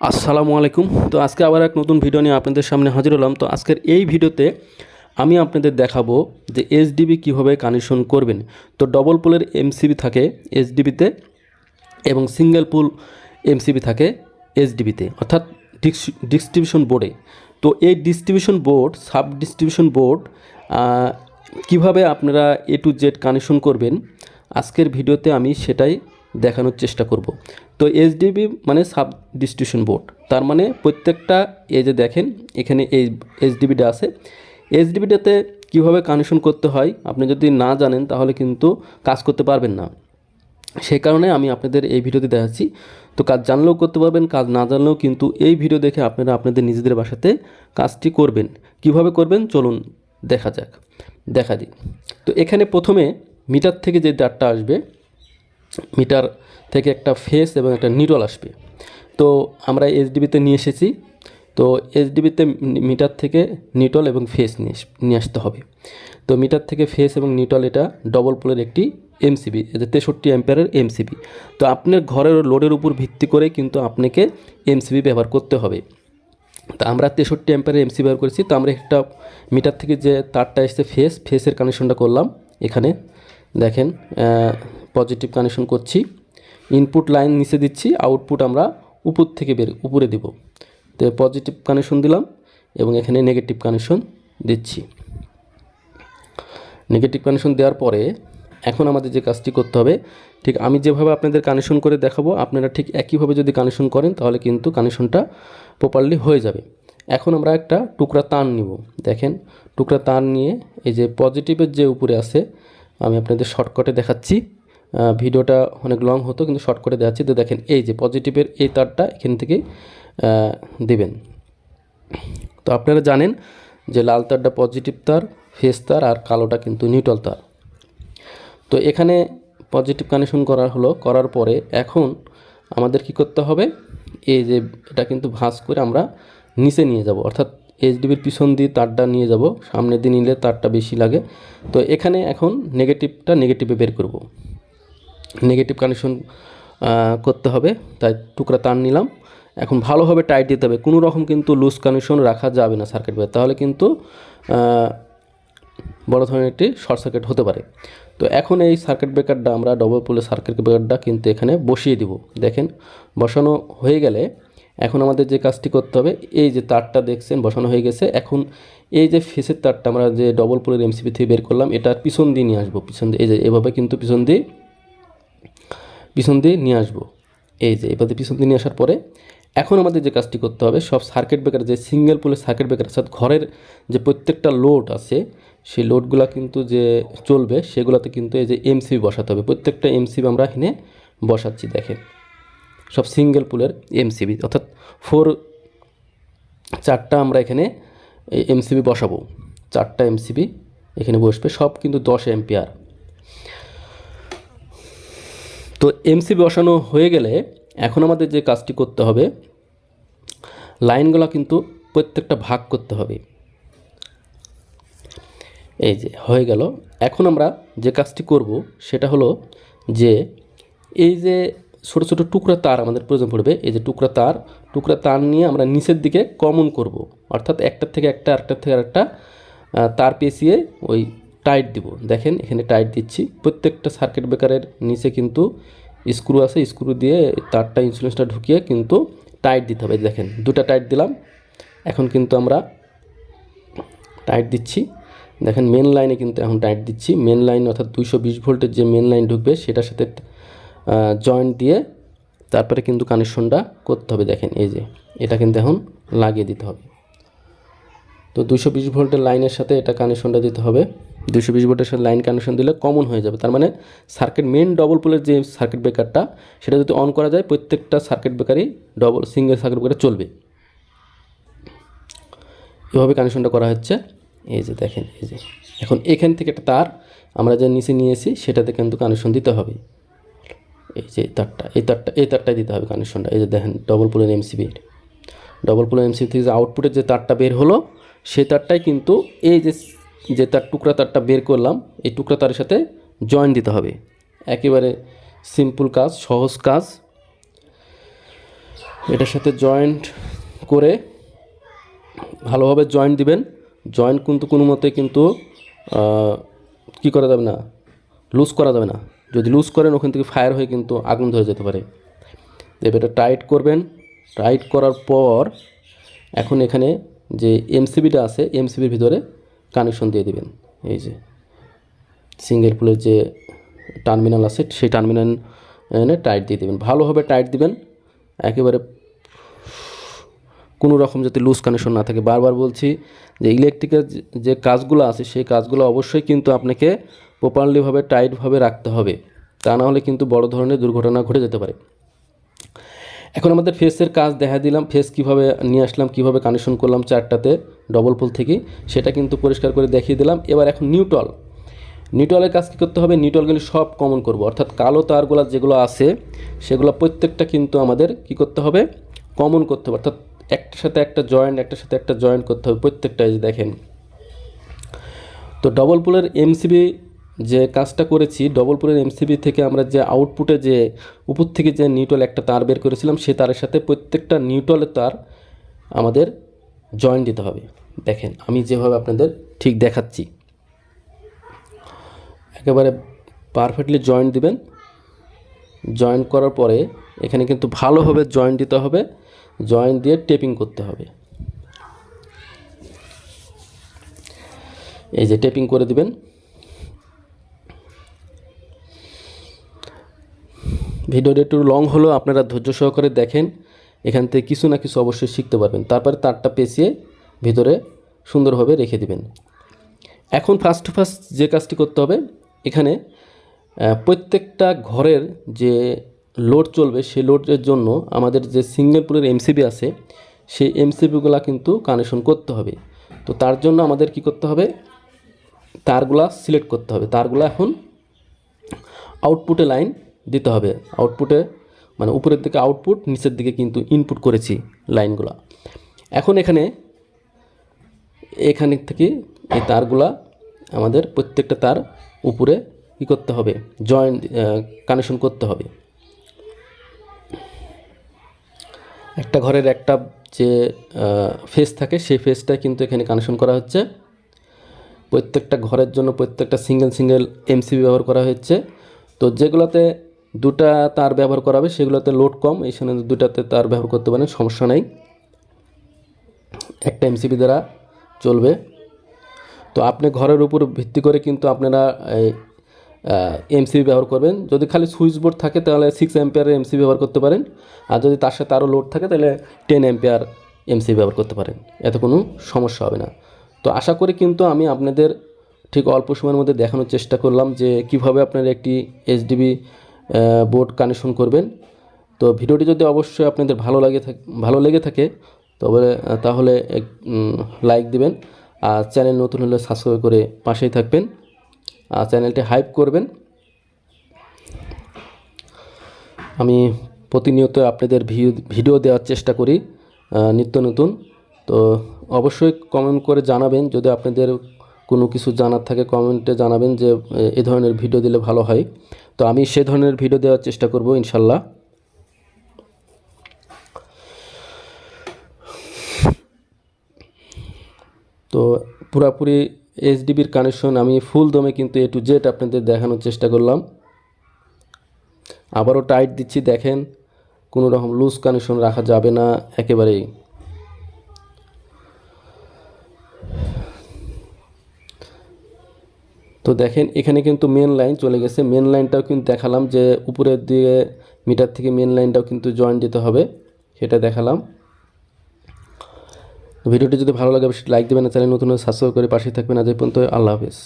আসসালামু আলাইকুম। তো আজকে আবার এক নতুন ভিডিও নিয়ে আপনাদের সামনে হাজির হলাম। তো আজকের এই ভিডিওতে আমি আপনাদের দেখাবো যে এসডিবি কীভাবে কানেকশন করবেন। তো ডবল পোলের এমসিবি থাকে এসডিবিতে এবং সিঙ্গেল পুল এমসিবি থাকে এসডিবিতে অর্থাৎ ডিস্ট্রিবিউশন বোর্ডে তো এই distribution board sub distribution board কীভাবে আপনারা এ টু জেড কানেকশন করবেন, আজকের ভিডিওতে আমি সেটাই দেখানোর চেষ্টা করব। তো এসডিবি মানে সাব ডিস্ট্রিবিউশন বোর্ড। তার মানে প্রত্যেকটা, এই যে দেখেন, এখানে এই এসডিবিটা আছে। এসডিবিটাতে কীভাবে কানেকশন করতে হয়, আপনি যদি না জানেন, তাহলে কিন্তু কাজ করতে পারবেন না। সেই কারণে আমি আপনাদের এই ভিডিওতে দেখাচ্ছি। তো কাজ জানলেও করতে পারবেন, কাজ না জানলেও কিন্তু এই ভিডিও দেখে আপনারা আপনাদের নিজেদের বাসাতে কাজটি করবেন। কীভাবে করবেন, চলুন দেখা যাক, দেখা দিই। তো এখানে প্রথমে মিটার থেকে যে দাঁড়টা আসবে মিটার থেকে একটা ফেস এবং একটা নিডল আসবে। তো আমরা এইচডিবিতে নিয়ে এসেছি। তো এইচডিবিতে মিটার থেকে নিটল এবং ফেস নিয়ে আসতে হবে। তো মিটার থেকে ফেস এবং নিটল এটা ডবল পোলের একটি এমসিবি এটা তেষট্টি অ্যাম্পিয়ারের এমসিবি তো আপনার ঘরের লোডের উপর ভিত্তি করে কিন্তু আপনাকে এমসিবি ব্যবহার করতে হবে। তা আমরা তেষট্টি অ্যাম্পিয়ারের এমসি ব্যবহার করেছি। তো আমরা একটা মিটার থেকে যে তারটা এসছে ফেস, ফেসের কানেকশনটা করলাম। এখানে দেখেন পজিটিভ কানেকশন করছি। ইনপুট লাইন নিচে দিচ্ছি আউটপুট আমরা উপর থেকে বের, উপরে দেব। তো পজিটিভ কানেকশন দিলাম এবং এখানে নেগেটিভ কানেকশন দিচ্ছি। নেগেটিভ কানেকশন দেওয়ার পরে এখন আমাদের যে কাজটি করতে হবে, ঠিক আমি যেভাবে আপনাদের কানেকশন করে দেখাবো, আপনারা ঠিক একইভাবে যদি কানেকশন করেন, তাহলে কিন্তু কানেকশনটা প্রপারলি হয়ে যাবে। এখন আমরা একটা টুকরা তার নিব। দেখেন, টুকরা তার নিয়ে এই যে পজিটিভের যে উপরে আছে, আমি আপনাদের শর্টকাটে দেখাচ্ছি। ভিডিওটা অনেক লং হতো, কিন্তু শর্টকাটে দেখাচ্ছি তো দেখেন, এই যে পজিটিভের এই তারটা এখান থেকে দেবেন। তো আপনারা জানেন যে লাল তারটা পজিটিভ তার, ফেস তার আর কালোটা কিন্তু নিউট্রাল তার। তো এখানে পজিটিভ কানেকশন করা হলো, করার পরে এখন আমাদের কি করতে হবে? এই যে এটা কিন্তু ভাঁজ করে আমরা নিচে নিয়ে যাব, অর্থাৎ এইচডিবির পিছন দিয়ে তারটা নিয়ে যাব সামনে দিয়ে নিলে তারটা বেশি লাগে। তো এখানে এখন নেগেটিভটা নেগেটিভে বের করব। নেগেটিভ কানেকশন করতে হবে, তাই টুকরা তার নিলাম। এখন ভালোভাবে টাইট দিতে হবে। কোনো রকম কিন্তু লুজ কানেকশন রাখা যাবে না সার্কিট ব্রেকার তাহলে কিন্তু বড় ধরনের একটি শর্ট সার্কিট হতে পারে। তো এখন এই সার্কিট ব্রেকারটা আমরা ডবল পোলের সার্কিট ব্রেকারটা কিন্তু এখানে বসিয়ে দিব। দেখেন, বসানো হয়ে গেলে এখন আমাদের যে কাজটি করতে হবে, এই যে তারটা দেখছেন, বসানো হয়ে গেছে। এখন এই যে ফেসের তারটা আমরা যে ডবল পোলের এমসিপি থেকে বের করলাম, এটার পিছন দিয়ে নিয়ে আসব। পিছন দিয়ে, এই যে এভাবে কিন্তু পিছন দিয়ে পিছন দিয়ে নিয়ে আসব। এই যে এভাবে পিছন দিয়ে নিয়ে আসার পরে এখন আমাদের যে কাজটি করতে হবে, সব সার্কিট ব্রেকার যে সিঙ্গেল পোলের সার্কিট ব্রেকার অর্থাৎ ঘরের যে প্রত্যেকটা লোড আছে, সেই লোডগুলো কিন্তু যে চলবে, সেগুলোতে কিন্তু এই যে এমসিবি বসাতে হবে। প্রত্যেকটা এমসিবি আমরা এখানে বসাচ্ছি, দেখেন। সব সিঙ্গেল পুলের এমসিবি অর্থাৎ ফোর চারটা আমরা এখানে এমসিবি বসাবো। চারটা এমসিবি এখানে বসবে, সব কিন্তু দশ এম্পিয়ার তো এমসিবি বসানো হয়ে গেলে এখন আমাদের যে কাজটি করতে হবে, লাইনগুলো কিন্তু প্রত্যেকটা ভাগ করতে হবে। এই যে, হয়ে গেল। এখন আমরা যে কাজটি করব সেটা হলো যে এই যে ছোটো ছোটো টুকরা তার আমাদের প্রয়োজন পড়বে। এই যে টুকরা তার টুকরা তার নিয়ে আমরা নিচের দিকে কমন করব। অর্থাৎ একটার থেকে একটা, আরেকটার থেকে আরেকটা তার পেঁচিয়ে ওই টাইট দিব। দেখেন, এখানে টাইট দিচ্ছি। প্রত্যেকটা সার্কিট ব্রেকারের নিচে কিন্তু স্ক্রু আছে। স্ক্রু দিয়ে তারটা ইনসুলেন্সটা ঢুকিয়ে কিন্তু টাইট দিতে হবে। দেখেন, দুটা টাইট দিলাম। এখন কিন্তু আমরা টাইট দিচ্ছি। দেখেন মেন লাইনে কিন্তু এখন টাইট দিচ্ছি। মেন লাইন অর্থাৎ দুইশো বিশ ভোল্টের যে মেন লাইন ঢুকবে, সেটার সাথে জয়েন্ট দিয়ে তারপরে কিন্তু কানেকশনটা করতে হবে। দেখেন, এই যে, এটা কিন্তু এখন লাগিয়ে দিতে হবে। তো দুশো বিশ ভোল্টের লাইনের সাথে এটা কানেকশনটা দিতে হবে। দুশো বিশ ভোল্টের সাথে লাইন কানেকশন দিলে কমন হয়ে যাবে। তার মানে সার্কিট মেন ডবল পোলের যে সার্কিট ব্রেকারটা সেটা যদি অন করা যায়, প্রত্যেকটা সার্কিট ব্রেকারই ডবল সিঙ্গেল সার্কিট ব্রেকার চলবে। এভাবে কানেকশনটা করা হচ্ছে। এই যে দেখেন, এই যে। এখন এখান থেকে একটা তার আমরা যে নিচে নিয়েছি, সেটাতে কিন্তু কানেকশন দিতে হবে। এই যে তারটা, এই তারটা, এই তারটাই দিতে হবে কানেকশনটা এই যে দেখেন ডবল পোলের এমসিবি ডবল পোলের এমসিবি থেকে যে আউটপুটের যে তারটা বের হলো সেই তারটাই কিন্তু এই যে যে তার টুকরা তারটা বের করলাম, এই টুকরা তারের সাথে জয়েন দিতে হবে। একেবারে সিম্পল কাজ, সহজ কাজ। এটার সাথে জয়েন্ট করে ভালোভাবে জয়েন্ট দিবেন। জয়েন্ট কিন্তু কোনো মতে কিন্তু কি করা যাবে না লুজ করা যাবে না। যদি লুজ করেন, ওখান থেকে ফায়ার হয়ে কিন্তু আগুন ধরে যেতে পারে। এবার এটা টাইট করবেন। টাইট করার পর এখন এখানে যে এমসিবিটা আছে এমসিবির ভিতরে কানেকশন দিয়ে দিবেন। এই যে সিঙ্গেল পুলের যে টার্মিনাল আছে, সেই টার্মিনাল এনে টাইট দিয়ে দেবেন। ভালোভাবে টাইট দিবেন। একেবারে কোনো রকম যাতে লুজ কানেকশন না থাকে। বারবার বলছি যে ইলেকট্রিকের যে- কাজগুলো আছে, সেই কাজগুলো অবশ্যই কিন্তু আপনাকে প্রপারলিভাবে টাইটভাবে রাখতে হবে। তা না হলে কিন্তু বড় ধরনের দুর্ঘটনা ঘটে যেতে পারে। এখন আমাদের ফেসের কাজ দেখা দিলাম ফেস কীভাবে নিয়ে আসলাম, কীভাবে কানেকশন করলাম চারটাতে ডবল পোল থেকে, সেটা কিন্তু পরিষ্কার করে দেখিয়ে দিলাম। এবার এখন নিউটল নিউটলের কাজ কী করতে হবে? নিউটল কিন্তু সব কমন করব। অর্থাৎ কালো তারগুলো যেগুলো আছে, সেগুলো প্রত্যেকটা কিন্তু আমাদের কি করতে হবে? কমন করতে হবে। অর্থাৎ একটার সাথে একটা জয়েন্ট একটার সাথে একটা জয়েন্ট করতে হবে প্রত্যেকটা দেখেন। তো ডবল পুলের এমসিবি যে কাজটা করেছি ডবলপুরের এমসিবি থেকে আমরা যে আউটপুটে যে, উপর থেকে যে নিউট্রাল একটা তার বের করেছিলাম, সে তারের সাথে প্রত্যেকটা নিউট্রালের তার আমাদের জয়েন্ট দিতে হবে। দেখেন, আমি যেভাবে আপনাদের ঠিক দেখাচ্ছি। একেবারে পারফেক্টলি জয়েন্ট দিবেন। জয়েন্ট করার পরে এখানে কিন্তু ভালোভাবে জয়েন্ট দিতে হবে। জয়েন্ট দিয়ে টেপিং করতে হবে। এই যে টেপিং করে দিবেন। ভিডিওটা একটু লং হলেও আপনারা ধৈর্য সহকারে দেখেন। এখান থেকে কিছু না কিছু অবশ্যই শিখতে পারবেন। তারপরে তারটা পেঁচিয়ে ভিতরে সুন্দরভাবে রেখে দিবেন। এখন ফার্স্ট টু ফার্স্ট যে কাজটি করতে হবে, এখানে প্রত্যেকটা ঘরের যে লোড চলবে, সেই লোডের জন্য আমাদের যে সিঙ্গেল পুলের এমসিবি আছে, সেই এমসিবিগুলো কিন্তু কানেকশন করতে হবে। তো তার জন্য আমাদের কি করতে হবে? তারগুলা সিলেক্ট করতে হবে। তারগুলো এখন আউটপুটে লাইন দিতে হবে আউটপুটে মানে উপরের দিকে আউটপুট নিচের দিকে কিন্তু ইনপুট করেছি লাইনগুলা এখন এখানে এখানে থেকে এই তারগুলা আমাদের প্রত্যেকটা তার উপরে কী করতে হবে জয়েন্ট কানেকশন করতে হবে। একটা ঘরের একটা যে ফেস থাকে, সেই ফেসটা কিন্তু এখানে কানেকশন করা হচ্ছে। প্রত্যেকটা ঘরের জন্য প্রত্যেকটা সিঙ্গেল সিঙ্গেল এমসিবি ব্যবহার করা হচ্ছে। তো যেগুলোতে দুটা তার ব্যবহার করা হবে, সেগুলোতে লোড কম এইখানে দুটাতে তার ব্যবহার করতে পারেন, সমস্যা নেই। একটা এমসিবি দ্বারা চলবে। তো আপনি ঘরের উপর ভিত্তি করে কিন্তু আপনারা এই এমসিবি ব্যবহার করবেন। যদি খালি সুইচ বোর্ড থাকে, তাহলে সিক্স অ্যাম্পিয়ারের এমসিবি ব্যবহার করতে পারেন। আর যদি তার সাথে আরও লোড থাকে, তাহলে টেন অ্যাম্পিয়ার এমসিবি ব্যবহার করতে পারেন। এতে কোনো সমস্যা হবে না। তো আশা করি কিন্তু আমি আপনাদের ঠিক অল্প সময়ের মধ্যে দেখানোর চেষ্টা করলাম যে কীভাবে আপনারা একটি এইচডিবি বোর্ড কানেকশন করবেন। তো ভিডিওটি যদি অবশ্যই আপনাদের ভালো লাগে ভালো লেগে থাকে, তবে তাহলে লাইক দিবেন। আর চ্যানেল নতুন হলে সাবস্ক্রাইব করে পাশেই থাকবেন। আর চ্যানেলটি হাইপ করবেন। আমি প্রতিনিয়ত আপনাদের ভিডিও দেওয়ার চেষ্টা করি নিত্য নতুন। তো অবশ্যই কমেন্ট করে জানাবেন। যদি আপনাদের কোনো কিছু জানার থাকে কমেন্টে জানাবেন যে এ, ধরনের ভিডিও দিলে ভালো হয়। তো আমি সে ধরনের ভিডিও দেওয়ার চেষ্টা করব ইনশাল্লাহ। তো পুরাপুরি এইচডিবির কানেকশন আমি ফুল দমে কিন্তু এ টু জেড আপনাদের দেখানোর চেষ্টা করলাম। আবারও টাইট দিচ্ছি দেখেন কোনো রকম লুজ কানেকশন রাখা যাবে না একেবারেই। তো দেখেন, এখানে কিন্তু মেন লাইন চলে গেছে। মেন লাইনটাও কিন্তু দেখালাম যে উপরের দিকে মিটার থেকে মেন লাইনটাও কিন্তু জয়েন দিতে হবে। সেটা দেখালাম। ভিডিওটি যদি ভালো লাগে, অবশ্যই লাইক দেবেন চ্যানেল নতুন সাবস্ক্রাইব করে পাশে থাকবেন। আজ পর্যন্ত আল্লাহ হাফেজ।